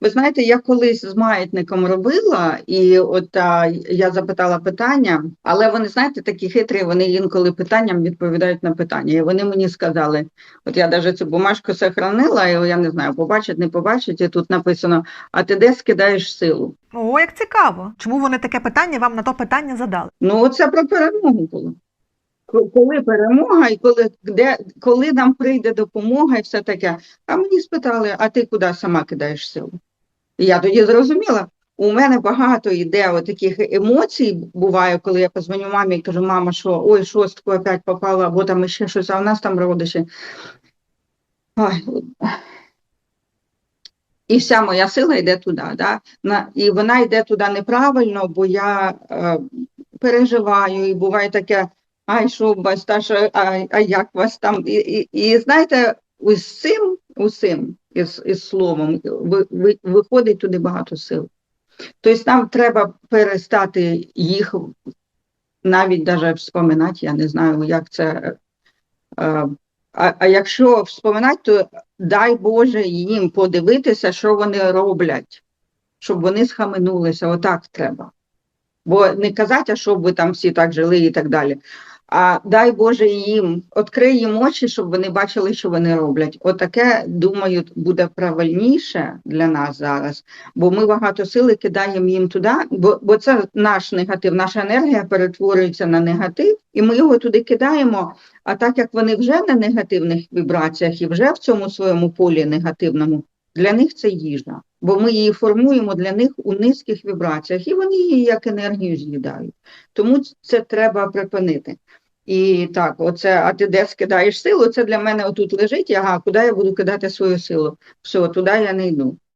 Ви знаєте, я колись з маятником робила, і от а, я запитала питання, але вони, знаєте, такі хитрі, вони інколи питанням відповідають на питання. І вони мені сказали: от я навіть цю бумажку сохранила, і я не знаю, побачить, не побачить, і тут написано: а ти де скидаєш силу? О, як цікаво. Чому вони таке питання вам на то питання задали? Ну, це про перемогу було. Ко- Коли перемога, і коли, де, коли нам прийде допомога і все таке. А мені спитали, а ти куди сама кидаєш силу? І я тоді зрозуміла, у мене багато йде таких емоцій буває, коли я позвоню мамі і кажу, мама, що ой, шостку опять попала, або там ще щось, а в нас там родичі. Ой. І вся моя сила йде туди, да? І вона йде туди неправильно, бо я е, переживаю, і буває таке, ай, що вас та що, а, а як вас там? І, і, і знаєте, усім, усім із, із словом ви, ви, виходить туди багато сил. Тобто нам треба перестати їх навіть даже вспоминати, я не знаю, як це. е, А, а якщо вспоминати, то дай Боже їм подивитися, що вони роблять, щоб вони схаменулися. Отак треба. Бо не казати, а щоб ви там всі так жили і так далі. А дай Боже їм, відкрий їм очі, щоб вони бачили, що вони роблять. Отаке, думаю, буде правильніше для нас зараз, бо ми багато сили кидаємо їм туди, бо, бо це наш негатив, наша енергія перетворюється на негатив, і ми його туди кидаємо. А так як вони вже на негативних вібраціях і вже в цьому своєму полі негативному, для них це їжа, бо ми її формуємо для них у низьких вібраціях, і вони її як енергію з'їдають. Тому це треба припинити. І так, оце, а ти де скидаєш силу? Це для мене отут лежить. Ага, куди я буду кидати свою силу? Все, туди я не йду.